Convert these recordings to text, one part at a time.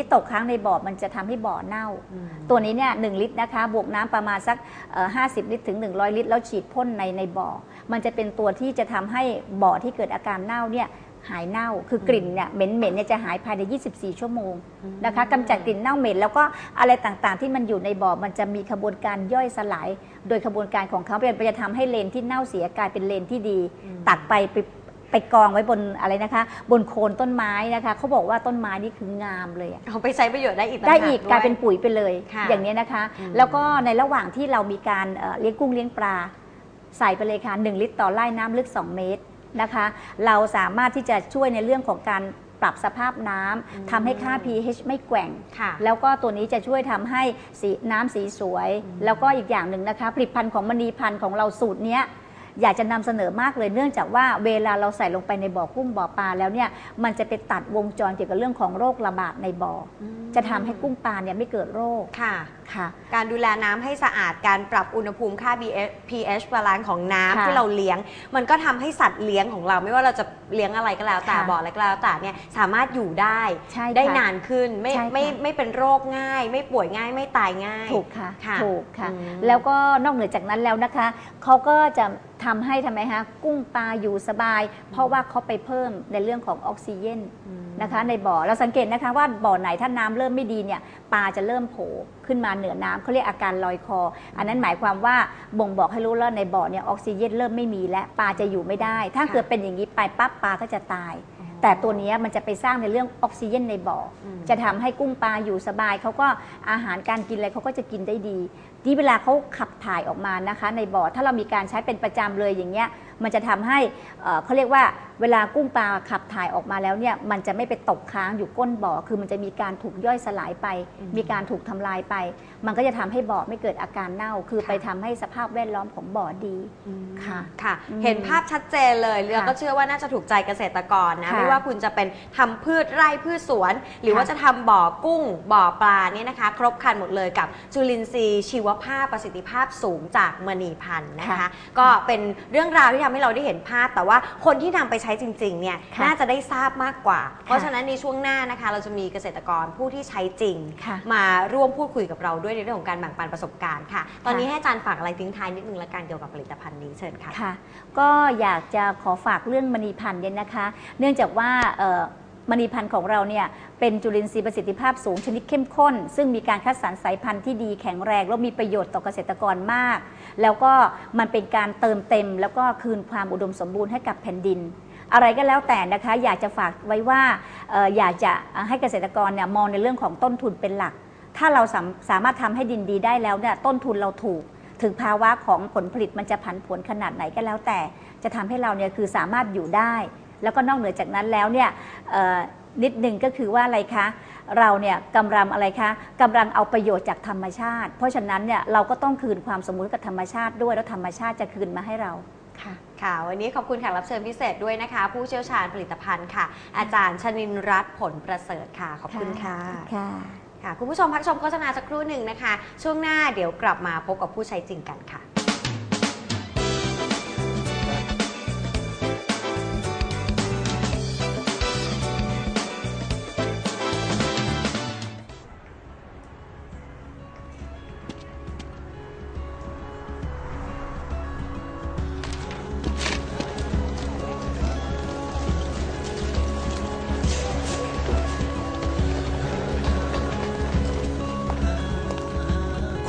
ที่ตกค้างในบ่อมันจะทำให้บ่อเน่า ตัวนี้เนี่ยหลิตรนะคะ บวกน้ำประมาณสักเอ่อ50 ลิตรถึง 100 ลิตร แล้วฉีดพ่นในในบ่อ มันจะเป็นตัวที่จะทำให้บ่อที่เกิดอาการเน่าเนี่ยหายเน่า คือกลิ่นเนี่ยเหม็นเหม็นๆเนี่ยจะหายภายใน 24 ชั่วโมงนะคะกำจัดกลิ่นเน่าเหม็น แล้วก็อะไรต่างๆ ที่มันอยู่ในบ่อ มันจะมีขบวนการย่อยสลาย โดยขบวนการของเขาเป็นจะทำให้เลนที่เน่าเสียกลายเป็นเลนที่ดี ตัดไป ไปไปกองไว้บนอะไรนะคะ บนโคนต้นไม้นะคะเขาบอกว่าต้นไม้นี่คืองามเลยอะเอาไปใช้ประโยชน์ได้อีกต่างได้หอีกด้วกลายเป็นปุ๋ยไปเลยค่ะอย่างนี้นะคะ อืม แล้วก็ในระหว่างที่เรามีการเอ่อเลี้ยงกุ้งเลี้ยงปลาใส่ไปเลยค่ะ1ลิตรต่อไร่น้ำลึก 2 เมตรนะคะ เราสามารถที่จะช่วยในเรื่องของการปรับสภาพน้ำทำให้ค่า pH ไม่แกว่ง ค่ะ แล้วก็ตัวนี้จะช่วยทำให้สีน้ำสีสวย แล้วก็อีกอย่างหนึ่งนะคะ ผลิตภัณฑ์ของมณีพันธุ์ของเราสูตรเนี้ย อยากจะนำเสนอมากเลยเนื่องจากว่าเวลาเราใส่ลงไปในบ่อกุ้งบ่อปลาแล้วเนี่ยมันจะไปตัดวงจรเกี่ยวกับเรื่องของโรคระบาดในบ่ออมจะทำให้กุ้งปลาเนี่ยไม่เกิดโรคค่ะค่ะ การดูแลน้ำให้สะอาดการปรับอุณหภูมิค่า pH บาลานซ์ของน้ำค่ะที่เราเลี้ยง มันก็ทำให้สัตว์เลี้ยงของเรา ไม่ว่าเราจะเลี้ยงอะไรก็แล้วแต่ค่ะบ่ออะไรก็แล้วแต่เนี่ยสามารถอยู่ได้ใช่ค่ะได้นานขึ้นไม่ใช่ค่ะไม่ไม่เป็นโรคง่าย ไม่ป่วยง่ายไม่ตายง่าย ถูกค่ะค่ะถูกค่ะอืมแล้วก็นอกเหนือจากนั้นแล้วนะคะเขาก็จะ ทำให้ทำไมคะกุ้งปลาอยู่สบาย เพราะว่าเขาไปเพิ่มในเรื่องของออกซิเจนนะคะ ในบ่อเราสังเกตนะคะว่าบ่อไหนถ้าน้ำเริ่มไม่ดีเนี่ยปลาจะเริ่มโผล่ ขึ้นมาเหนือน้ำเขาเรียกอาการลอยคอ อันนั้นหมายความว่าบ่งบอกให้รู้แล้วในบ่อเนี่ยออกซิเจนเริ่มไม่มีและปลาจะอยู่ไม่ได้ ถ้าเกิดเป็นอย่างนี้ไปปั๊บปลาก็จะตาย แต่ตัวเนี้ยมันจะไปสร้างในเรื่องออกซิเจนในบ่ออมจะทำให้กุ้งปลาอยู่สบายเขาก็อาหารการกินอะไรเขาก็จะกินได้ดี ที่เวลาเขาขับถ่ายออกมานะคะ ในบ่อถ้าเรามีการใช้เป็นประจำเลยอย่างเงี้ย มันจะทำให้เอ่อเขาเรียกว่าเวลากุ้งปลาขับถ่ายออกมาแล้วเนี่ยมันจะไม่ไปตกค้างอยู่ก้นบ่อ คือมันจะมีการถูกย่อยสลายไป มีการถูกทำลายไป มันก็จะทำให้บ่อไม่เกิดอาการเน่า คือไปทำให้สภาพแวดล้อมของบ่อดีค่ะค่ะอืมเห็นภาพชัดเจนเลยแล้วก็ค่ะเชื่อว่าน่าจะถูกใจเกษตรกรนะค่ะไม่ว่าคุณจะเป็นทำพืชไร่พืชสวน หรือค่ะว่าจะทำบ่อกุ้งบ่อปลาเนี่ยนะคะ ครบครันหมดเลยกับจุลินทรีย์ชีวภาพประสิทธิภาพสูงจากมณีพันธุ์นะคะค่ะก็เป็นเรื่องราวที่ทำให้เราได้เห็นภาพ แต่ว่าคนที่นำไปใช้จริงๆเนี่ยค่ะน่าจะได้ทราบมากกว่า เพราะค่ะฉะนั้นในช่วงหน้านะคะ เราจะมีเกษตรกรผู้ที่ใช้จริง ค่ะมาร่วมพูดคุยกับเราด้วยในเรื่องของการแบ่งปันประสบการณ์ค่ะ ตอนนี้ให้อาจารย์ฝากอะไรทิ้งท้ายนิดนึงละกันเกี่ยวกับผลิตภัณฑ์นี้เชิญค่ะ ค่ะก็อยากจะขอฝากเรื่องมณีพันธุ์เนี่ยนะคะ เนื่องจากว่าเอ่อ มณีพันธุ์ของเราเนี่ยเป็นจุลินทรีย์ประสิทธิภาพสูงชนิดเข้มข้น ซึ่งมีการคัดสรรสายพันธุ์ที่ดีแข็งแรง แล้วมีประโยชน์ต่อเกษตรกรมาก แล้วก็มันเป็นการเติมเต็ม แล้วก็คืนความอุดมสมบูรณ์ให้กับแผ่นดิน อะไรก็แล้วแต่นะคะอยากจะฝากไว้ว่าอออยากจะให้เกษตรกรเนี่ยมองในเรื่องของต้นทุนเป็นหลัก ถ้าเราสาสามารถทำให้ดินดีได้แล้วเนี่ยต้นทุนเราถูกถึงภาวะของผลผลิตมันจะผันผวนขนาดไหนก็แล้วแต่ จะทำให้เราเนี่ยคือสามารถอยู่ได้ แล้วก็นอกเหนือจากนั้นแล้วเนี่ยเอ่อนิดหนึ่งก็คือว่าอะไรคะ เราเนี่ยกำลังอะไรคะกำลังเอาประโยชน์จากธรรมชาติ เพราะฉะนั้นเนี่ยเราก็ต้องคืนความสมมุติกับธรรมชาติด้วยแล้วธรรมชาติจะคืนมาให้เราค่ะค่ะ วันนี้ขอบคุณแขกรับเชิญพิเศษด้วยนะคะ ผู้เชี่ยวชาญผลิตภัณฑ์ค่ะ อาจารย์ชนินรัตน์ผลประเสริฐค่ะ ขอบคุณค่ะค่ะค่ะ คุณผู้ชมพักชมโฆษณาสักครู่หนึ่งนะคะ ช่วงหน้าเดี๋ยวกลับมาพบกับผู้ใช้จริงกันค่ะ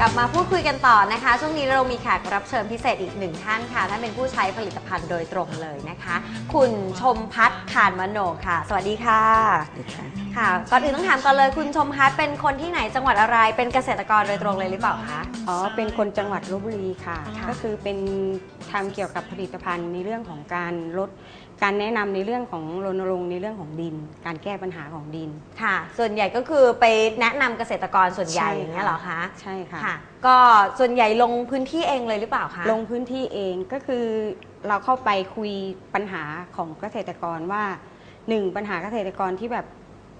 กลับมาพูดคุยกันต่อนะคะ ช่วงนี้เรามีแขกรับเชิญพิเศษอีกหนึ่งท่านค่ะท่านเป็นผู้ใช้ผลิตภัณฑ์โดยตรงเลยนะคะ คุณชมพัฒน์ขานมโนค่ะ สวัสดีค่ะค่ะก่อนอื่นต้องถามก่อนเลยคุณชมพัฒน์เป็นคนที่ไหนจังหวัดอะไร เป็นเกษตรกรโดยตรงเลยหรือเปล่าคะอ๋อเป็นคนจังหวัดลบบุรีค่ะค่ะก็คือเป็นทำเกี่ยวกับผลิตภัณฑ์ในเรื่องของการลดการแนะนำในเรื่องของรณรงค์ในเรื่องของดิน การแก้ปัญหาของดินค่ะ ส่วนใหญ่ก็คือไปแนะนำเกษตรกรส่วนใหญ่ใช่อย่างเงี้ยเหรอคะใช่ค่ะค่ะ ก็ส่วนใหญ่ลงพื้นที่เองเลยหรือเปล่าคะ ลงพื้นที่เองก็คือเราเข้าไปคุยปัญหาของเกษตรกรว่าหนึ่งปัญหาเกษตรกรที่แบบ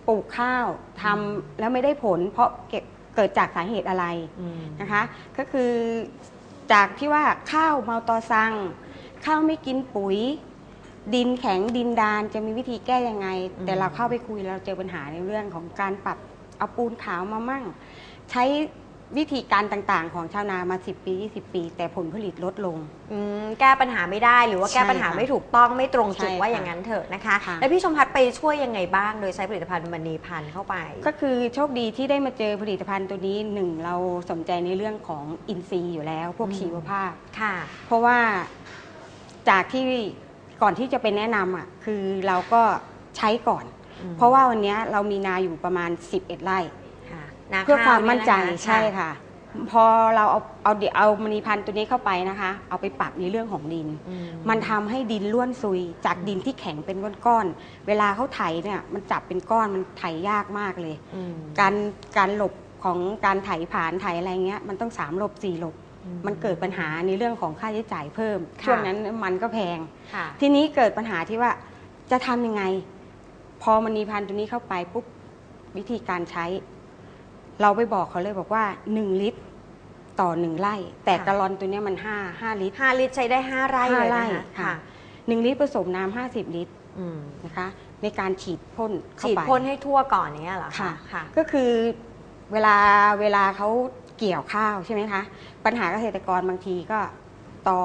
ปลูกข้าวทำแล้วไม่ได้ผล เพราะเก็บเกิดจากสาเหตุอะไรนะคะ ก็คือจากที่ว่าข้าวเมาตอซัง ข้าวไม่กินปุ๋ย ดินแข็งดินดานจะมีวิธีแก้ยังไง อืม แต่เราเข้าไปคุยเราเจอปัญหาในเรื่องของการปรับเอาปูนขาวมามั่ง ใช้ วิธีการต่างๆ ของชาวนามา 10 ปี 20 ปี แต่ผลผลิตลดลง อืมแก้ปัญหาไม่ได้หรือว่าแก้ปัญหาใช่ค่ะไม่ถูกต้องไม่ตรงจุดใช่ค่ะว่าอย่างนั้นเถอะนะคะ ค่ะ แล้วพี่ชมพัฒน์ไปช่วยยังไงบ้างโดยใช้ผลิตภัณฑ์มณีพันธุ์เข้าไป ก็คือโชคดีที่ได้มาเจอผลิตภัณฑ์ตัวนี้หนึ่งเราสนใจในเรื่องของอินทรีย์อยู่แล้ว พวกอืม ชีวภาพ ค่ะ เพราะว่าจากที่ก่อนที่จะไปแนะนำอะคือเราก็ใช้ก่อนอืมเพราะว่าวันเนี้ยเรามีนาอยู่ประมาณ 11 ไร่ค่ะ นาเพื่อความมั่นใจข้วเยะใช่ค่ะ พอเราเอาเอาเดี๋ยวเอามณีพันธุ์ตัวนี้เข้าไปนะคะ เอาไปปรับในเรื่องของดิน อืมันทำให้ดินล้วนซุย จากดินที่แข็งเป็นก้อนๆเวลาเขาไถเนี่ยมันจับเป็นก้อนมันไถยากมากเลย อืมการการหลบของการไถผานไถอะไรเงี้ยมันต้องสามหลบสี่หลบ อื มันเกิดปัญหาในเรื่องของค่าใช้จ่ายเพิ่ม ค่ะ ช่วงนั้นมันก็แพง ค่ะ ทีนี้เกิดปัญหาที่ว่าจะทำยังไง พอมณีพันธุ์ตัวนี้เข้าไปปุ๊บวิธีการใช้ เราไปบอกเขาเลยบอกว่า 1 ลิตร ต่อ 1 ไร่ แต่ค่ะกะลอนตัวเนี้ยมัน 5 5 ลิตรห้าลิตรใช้ได้ห้าไร่ห้าเลยไร่นะคะค่ะ 1 ลิตรผสมน้ำ50 ลิตรอืมนะคะ ในการฉีดพ่นเข้าฉีดไป พ่นให้ทั่วก่อนเนี้ยเหรอค่ะ ค่ะ ก็คือเวลาเวลาเขาเกี่ยวข้าวใช่ไหมคะ ปัญหาเกษตรกรบางทีก็ต่อ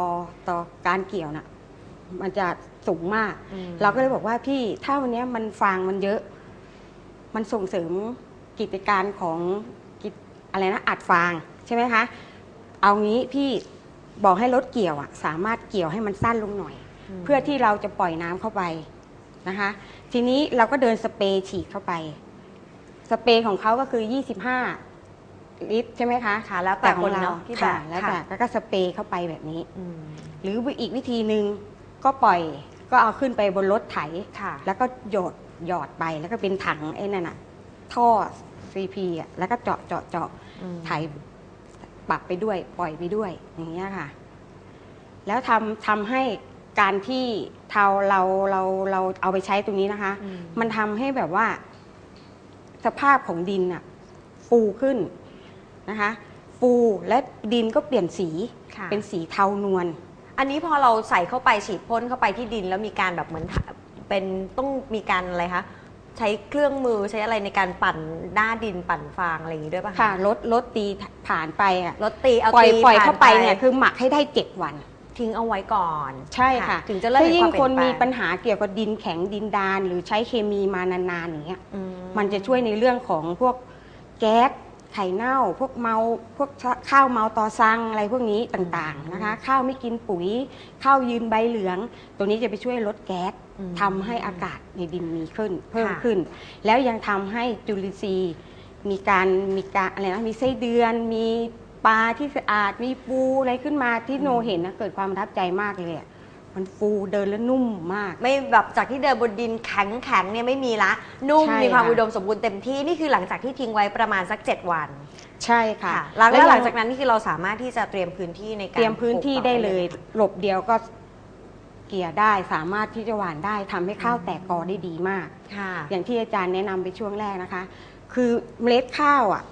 ต่อการเกี่ยวน่ะมันจะสูงมาก อืม เราก็เลยบอกว่าพี่ถ้าวันเนี้ยมันฟางมันเยอะ มันส่งเสริม กิจการของกิจอะไรนะอัดฟางใช่ไหมคะ เอางี้พี่บอกให้รถเกี่ยวอะสามารถเกี่ยวให้มันสั้นลงหน่อย เพื่อที่เราจะปล่อยน้ำเข้าไปนะคะ ทีนี้เราก็เดินสเปรย์ฉีดเข้าไป สเปรย์ของเขาก็คือ 25 ลิตรใช่ไหมคะค่ะแล้วแต่ขคองนเราเนาะพี่แบค่ะบแล้วแต่แล้วก็สเปรย์เข้าไปแบบนี้ อืมหรืออีกวิธีหนึ่งก็ปล่อยก็เอาขึ้นไปบนรถไถ ค่ะ แล้วก็หยดหยอดไปแล้วก็เป็นถังไอ้นั่นน่ะ ท่อซีพีอะแล้วก็เจาะเจาะเจาะอืมไถปรับไปด้วย ปล่อยไปด้วย อย่างเงี้ยค่ะ แล้วทำทำให้การที่เทาเราเราเราเอาไปใช้ตรงนี้นะคะอืมมันทำให้แบบว่า สภาพของดินอะฟูขึ้นนะคะ ฟูและดินก็เปลี่ยนสีค่ะเป็นสีเทานวลอันนี้พอเราใส่เข้าไปฉีดพ่นเข้าไปที่ดินแล้วมีการแบบเหมือนเป็นต้องมีการอะไรคะ ใช้เครื่องมือใช้อะไรในการปั่นหน้าดินปั่นฟางอะไรอย่างนี้ด้วยป่ะค่ะรถรถตีผ่านไปอะรถตีเอาปล่อยตีปล่อยผ่นเข้าไปเนี่ยคือหมักให้ได้เจ็ดวัน ทิ้งเอาไว้ก่อนใช่ค่ะถึงจะเริ่มถ้าเห็นยิ่คงวามเปคลี่ยนนแปลมีงปัญหาเกี่ยวกับดินแข็งดินดาน หรือใช้เคมีมานานๆอย่างเงี้ยอืมันจะช่วยในเรื่องของพวกแก๊สไข่เน่า พวกเมาพวกข้าวเมาตอซังอะไรพวกนี้ต่างๆนะคะ ข้าวไม่กินปุ๋ย ข้าวยืนใบเหลือง ตัวนี้จะไปช่วยลดแก๊สอืม ทำให้อากาศในดินมีขึ้นเพิ่มค่ะขึ้น แล้วยังทำให้จุลินทรีย์มีการมีการอะไรนะมีไส้เดือนมีปลาที่สะอาดมีปูอะไรขึ้นมาที่โนเห็นนะเกิดความประทับใจมากเลยอะมันฟูเดินแล้วนุ่มมาก ไม่แบบจากที่เดินบนดินแข็งแข็งๆเนี่ยไม่มีละ นุ่มใช่มีความค่ะอุดมสมบูรณ์เต็มที่นี่คือหลังจากที่ทิ้งไว้ประมาณสัก 7 วัน ใช่ค่ะ แล้วยัหลังจากนั้นนี่คือเราสามารถที่จะเตรียมพื้นที่ในการเตรียมพื้นที่ปลูกต่อได้เลยหมคะหลบเดียวก็ เกี่ยได้สามารถที่จะหว่านได้ทำให้ข้าวแตกกอได้ดีมาก ค่ะ อย่างที่อาจารย์แนะนำไปช่วงแรกนะคะ คือเมล็ดข้าวอะ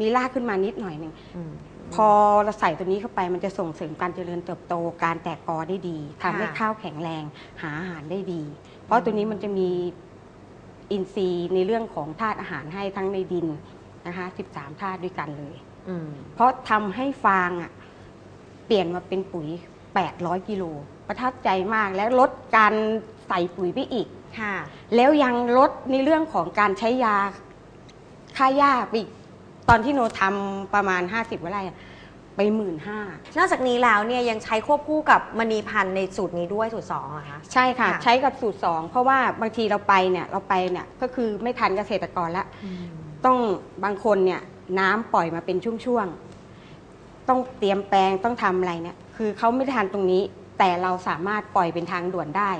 มีรากขึ้นมานิดหน่อยหนึ่ง อืม พอเราใส่ตัวนี้เข้าไปมันจะส่งเสริมการเจริญเติบโตการแตกกอได้ดีทำให้ค่ะข้าวแข็งแรงหาอาหารได้ดี เพราะตัวนี้มันจะมีอินทรีย์ในเรื่องของธาตุอาหารให้ทั้งในดินนะคะ 13 ธาตุด้วยกันเลย อืม เพราะทำให้ฟางอะเปลี่ยนมาเป็นปุ๋ย 800 กิโล ประทับใจมากแล้วลดการใส่ปุ๋ยไปอีก ค่ะ แล้วยังลดในเรื่องของการใช้ยาฆ่าหญ้าไปอีกตอนที่โนทำประมาณ 50ไร่อะไปหมื่นห้า นอกจากนี้แล้วเนี่ยยังใช้ควบคู่กับมณีพันธุ์ในสูตรนี้ด้วยสูตรสองเหรอคะ ใช่ค่ะ ค่ะ ใช้กับสูตร 2 เพราะว่าบางทีเราไปเนี่ยเราไปเนี่ยก็คือไม่ทันเกษตรกรละ ต้องบางคนเนี่ยน้ำปล่อยมาเป็นช่วงๆ ต้องเตรียมแปลงต้องทำอะไรเนี่ย คือเขาไม่ทันตรงนี้ แต่เราสามารถปล่อยเป็นทางด่วนได้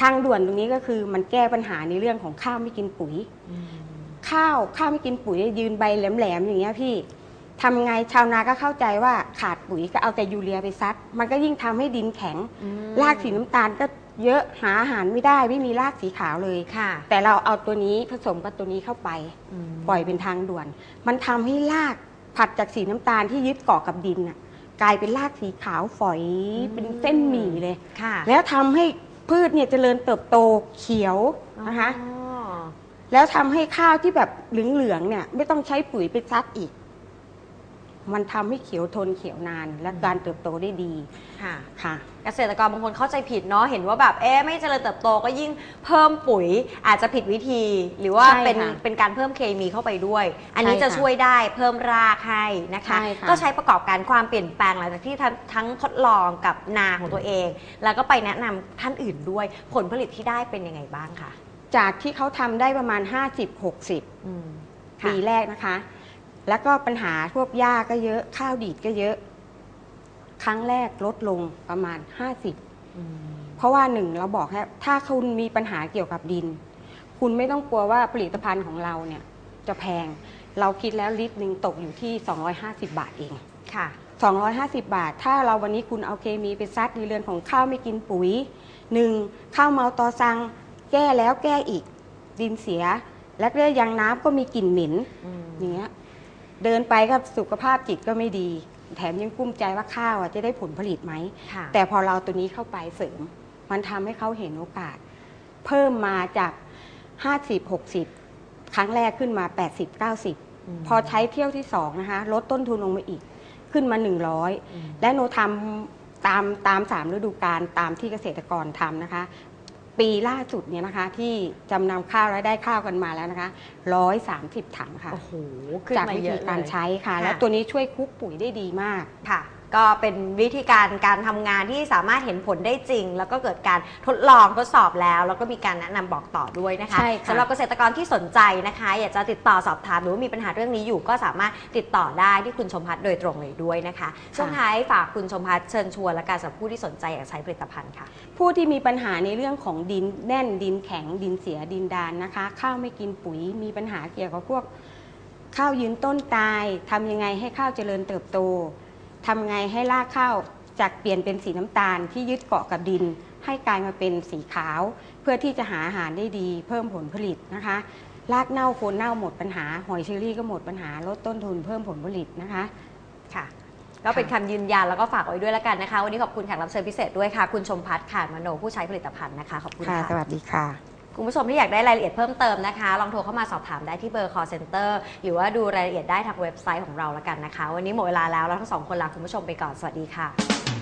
ทางด่วนตรงนี้ก็คือมันแก้ปัญหาในเรื่องของข้าวไม่กินปุ๋ย ข้าวข้าวไม่กินปุ๋ยยืนใบแหลมๆอย่างเงี้ยพี่ทำไงชาวนาก็เข้าใจว่าขาดปุ๋ยก็เอาแต่ยูเรียไปซัดมันก็ยิ่งทำให้ดินแข็งอืมรากสีน้ำตาลก็เยอะหาอาหารไม่ได้ไม่มีรากสีขาวเลยค่ะ แต่เราเอาตัวนี้ผสมกับตัวนี้เข้าไป ปล่อยเป็นทางด่วน มันทำให้รากผัดจากสีน้ำตาลที่ยึดเกาะกับดินน่ะ กลายเป็นรากสีขาวฝอยอืมเป็นเส้นหมี่เลย ค่ะ แล้วทำให้พืชเนี่ยเจริญเติบโตเขียวนะคะ อ๋อ แล้วทำให้ข้าวที่แบบเหลืองๆเนี่ย ไม่ต้องใช้ปุ๋ยไปซัดอีก มันทำให้เขียวทนเขียวนาน และการเติบโตได้ดีค่ะค่ะ เกษตรกรบางคนเข้าใจผิดเนาะเห็นว่าแบบเอ๊ะไม่เจริญเติบโตก็ยิ่งเพิ่มปุ๋ยอาจจะผิดวิธี หรือว่าใช่เป็นค่ะเป็นการเพิ่มเคมีเข้าไปด้วย อันนี้ใช่จะค่ะช่วยได้เพิ่มรากให้นะคะ ใช่ค่ะ ก็ใช้ประกอบการความเปลี่ยนแปลงหลังจากที่ทั้งทั้งทดลองกับนาของตัวเอง แล้วก็ไปแนะนำท่านอื่นด้วย ผลผลิตที่ได้เป็นยังไงบ้างคะจากที่เขาทำได้ประมาณ 50-60 อืมปีแรกนะคะ แล้วก็ปัญหาพวกหญ้าก็เยอะ ข้าวดีดก็เยอะ ครั้งแรกลดลงประมาณ 50อืมเพราะว่าหนึ่งเราบอกแค่ถ้าคุณมีปัญหาเกี่ยวกับดิน คุณไม่ต้องกลัวว่าผลิตภัณฑ์ของเราเนี่ย จะแพง เราคิดแล้วลิตรหนึ่งตกอยู่ที่ 250 บาทเอง ค่ะ 250 บาท ถ้าเราวันนี้คุณเอาเคมีไปซัดในเรือนของข้าวไม่กินปุ๋ยหนึ่งข้าวเมาตอซัง แก้แล้วแก้อีก ดินเสีย และเรื่องยางน้ำก็มีกลิ่นเหม็นอืมอย่างเงี้ย เดินไปก็สุขภาพจิตก็ไม่ดี แถมยังกุ้มใจว่าข้าวอะจะได้ผลผลิตไหม ค่ะแต่พอเราตัวนี้เข้าไปเสริม มันทำให้เขาเห็นโอกาส เพิ่มมาจาก 50 60 ครั้งแรกขึ้นมา 80 90พอใช้เที่ยวที่2นะคะลดต้นทุนลงมาอีกขึ้นมา 100และโนทำตามตามสามฤดูกาลตามที่เกษตรกรทำนะคะ ปีล่าสุดเนี่ยนะคะ ที่จำนำข้าวและได้ข้าวกันมาแล้วนะคะ 130 ถังค่ะ โอ้โห ขึ้นจากมาวิเยธีอะเลย การใช้ค่ะ ค่ะ และตัวนี้ช่วยคุกปุ๋ยได้ดีมาก ค่ะ ก็เป็นวิธีการการทำงานที่สามารถเห็นผลได้จริง แล้วก็เกิดการทดลองทดสอบแล้ว แล้วก็มีการแนะนำบอกต่อด้วยนะคะใช่ค่ะ สำหรับเกษตรกรที่สนใจนะคะ อยากจะติดต่อสอบถามหรือว่ามีปัญหาเรื่องนี้อยู่ ก็สามารถติดต่อได้ที่คุณชมพัฒน์โดยตรงเลยด้วยนะคะช่วงท้ายฝากคุณชมพัฒน์เชิญชวนและการสำหรับผู้ที่สนใจอยากใช้ผลิตภัณฑ์ค่ะ ผู้ที่มีปัญหาในเรื่องของดินแน่นดินแข็งดินเสียดินดานนะคะ ข้าวไม่กินปุ๋ยมีปัญหาเกี่ยวกับพวก ข้าวยืนต้นตายทำยังไงให้ข้าวเจริญเติบโต ทำไงให้รากข้าวจากเปลี่ยนเป็นสีน้ำตาลที่ยึดเกาะกับดิน ให้กลายมาเป็นสีขาว เพื่อที่จะหาอาหารได้ดี เพิ่มผลผลิตนะคะรากเน่าโคนเน่าหมดปัญหา หอยเชอรี่ก็หมดปัญหาลดต้นทุนเพิ่มผลผลิตนะคะค่ะก็เป็นคำยืนยันแล้วก็ฝากไว้ด้วยแล้วกันนะคะ วันนี้ขอบคุณแขกรับเชิญพิเศษด้วยค่ะ คุณชมพัฒน์ขานมโนผู้ใช้ผลิตภัณฑ์นะคะขอบคุณค่ะค่ะสวัสดีค่ะ คุณผู้ชมที่อยากได้รายละเอียดเพิ่มเติมนะคะ ลองโทรเข้ามาสอบถามได้ที่เบอร์ call center หรือว่าดูรายละเอียดได้ทางเว็บไซต์ของเราแล้วกันนะคะ วันนี้หมดเวลาแล้วเราทั้งสองคนลาคุณผู้ชมไปก่อน สวัสดีค่ะ